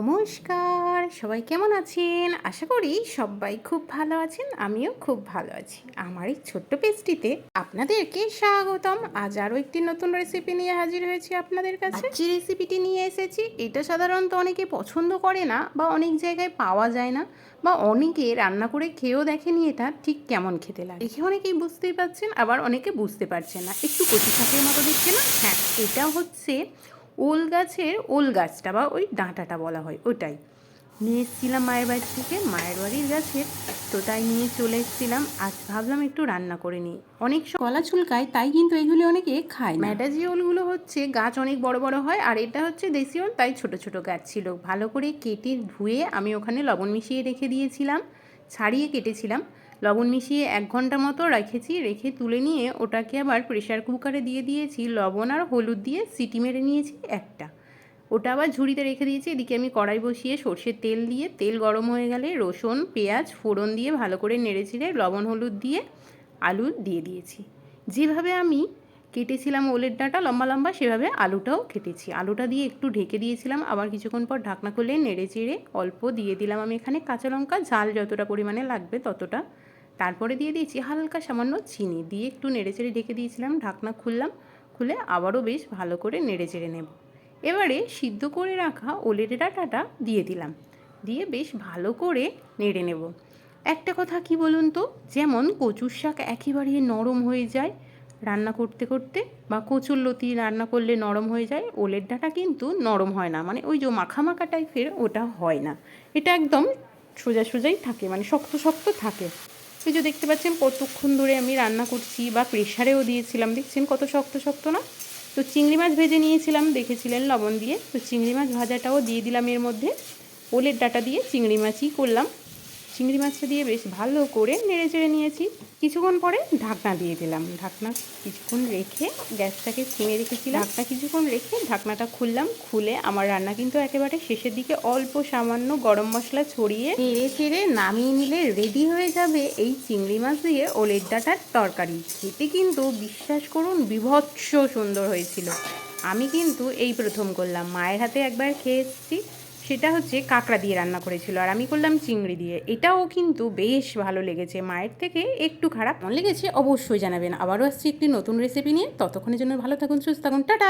নমস্কার সবাই কেমন আছেন? আশা করি সবাই খুব ভালো আছেন আমিও খুব ভালো আছি। আমার এই ছোট্ট পেজটিতে আপনাদেরকে স্বাগতম। আজ আরও একটি নতুন রেসিপি নিয়ে হাজির হয়েছি আপনাদের কাছে। যে রেসিপিটি নিয়ে এসেছি এটা সাধারণত অনেকে পছন্দ করে না বা অনেক জায়গায় পাওয়া যায় না বা অনেকে রান্না করে খেয়েও দেখেনি এটা ঠিক কেমন খেতে লাগে? দেখে অনেকেই বুঝতেই পারছেন আবার অনেকে বুঝতে পারছেন না। একটু কচি শাকের মতো দেখছে না? হ্যাঁ এটা হচ্ছে ওল গাছের ওল গাছটা বা ওই ডাঁটাটা বলা হয় ওটাই। নিয়ে এসেছিলাম মায়ের বাড়ি থেকে মায়ের বাড়ির গাছের তো তাই নিয়ে চলে এসেছিলাম। আজ ভাবলাম একটু রান্না করে নিই। অনেক কলা চুলকায় তাই কিন্তু এগুলি অনেকে খায় ম্যাটাজি ওলগুলো হচ্ছে গাছ অনেক বড় বড় হয় আর এটা হচ্ছে দেশি ওল তাই ছোট ছোট গাছ ছিল। ভালো করে কেটে ধুয়ে আমি ওখানে লবণ মিশিয়ে রেখে দিয়েছিলাম ছাড়িয়ে কেটেছিলাম। লবণ মিশিয়ে এক ঘণ্টা মতো রেখেছি, রেখে তুলে নিয়ে ওটাকে আবার প্রেশার কুকারে দিয়ে দিয়েছি, লবণ আর হলুদ দিয়ে সিটি মেরে নিয়েছি একটা। ওটা আবার ঝুড়িতে রেখে দিয়েছি, এদিকে আমি কড়াই বসিয়ে সর্ষের তেল দিয়ে, তেল গরম হয়ে গেলে রসুন, পেঁয়াজ, ফোড়ন দিয়ে ভালো করে নেড়ে চিড়ে লবণ হলুদ দিয়ে আলু দিয়ে দিয়েছি। যেভাবে আমি কেটেছিলাম ওলের ডাঁটা, লম্বা লম্বা, সেভাবে আলুটাও কেটেছি। আলুটা দিয়ে একটু ঢেকে দিয়েছিলাম, আবার কিছুক্ষণ পর ঢাকনা খুলে নেড়ে চেড়ে অল্প দিয়ে দিলাম আমি এখানে কাঁচা লঙ্কা, ঝাল যতটা পরিমাণে লাগবে ততটা তারপরে দিয়ে দিয়েছি হালকা সামান্য চিনি। দিয়ে একটু নেড়ে চেড়ে ঢেকে দিয়েছিলাম, ঢাকনা খুললাম, খুলে আবারও বেশ ভালো করে নেড়ে চেড়ে নেব। এবারে সিদ্ধ করে রাখা ওলের ডাঁটাটা দিয়ে দিলাম। দিয়ে বেশ ভালো করে নেড়ে নেব। একটা কথা কি বলুন তো, যেমন কচুর শাক একেবারে নরম হয়ে যায় রান্না করতে করতে বা কচুর লতি রান্না করলে নরম হয়ে যায়, ওলের ডাঁটা কিন্তু নরম হয় না। মানে ওই যে মাখা মাখা টাইপের ওটা হয় না। এটা একদম সোজা সোজাই থাকে মানে শক্ত শক্ত থাকে। এই যে দেখতে পাচ্ছেন, কতক্ষণ ধরে আমি রান্না করছি বা প্রেশারেও দিয়েছিলাম। দেখছেন কত শক্ত শক্ত না? তো চিংড়ি মাছ ভেজে নিয়েছিলাম, দেখেছিলেন লবণ দিয়ে। তো চিংড়ি মাছ ভাজাটাও দিয়ে দিলাম এর মধ্যে। ওলের ডাটা দিয়ে চিংড়ি মাছই করলাম। চিংড়ি মাছটা দিয়ে বেশ ভালো করে নেড়ে চেড়ে নিয়েছি। কিছুক্ষণ পরে ঢাকনা দিয়ে দিলাম। ঢাকনা কিছুক্ষণ রেখে গ্যাসটাকে সিমে রেখেছিলাম। ঢাকনা কিছুক্ষণ রেখে ঢাকনাটা খুললাম। খুলে আমার রান্না কিন্তু একেবারে শেষের দিকে অল্প সামান্য গরম মশলা ছড়িয়ে নেড়ে চেড়ে নামিয়ে নিলে রেডি হয়ে যাবে এই চিংড়ি মাছ দিয়ে ওলের ডাটার তরকারি। খেতে কিন্তু, বিশ্বাস করুন, বিভৎস সুন্দর হয়েছিল। আমি কিন্তু এই প্রথম করলাম। মায়ের হাতে একবার খেয়ে এসেছি সেটা হচ্ছে কাঁকড়া দিয়ে রান্না করেছিল। আর আমি করলাম চিংড়ি দিয়ে। এটাও কিন্তু বেশ ভালো লেগেছে। মায়ের থেকে একটু খারাপ লেগেছে, অবশ্যই জানাবেন। আবারও আসছি একটি নতুন রেসিপি নিয়ে। ততক্ষণের জন্য ভালো থাকুন, সুস্থ থাকুন। টাটা!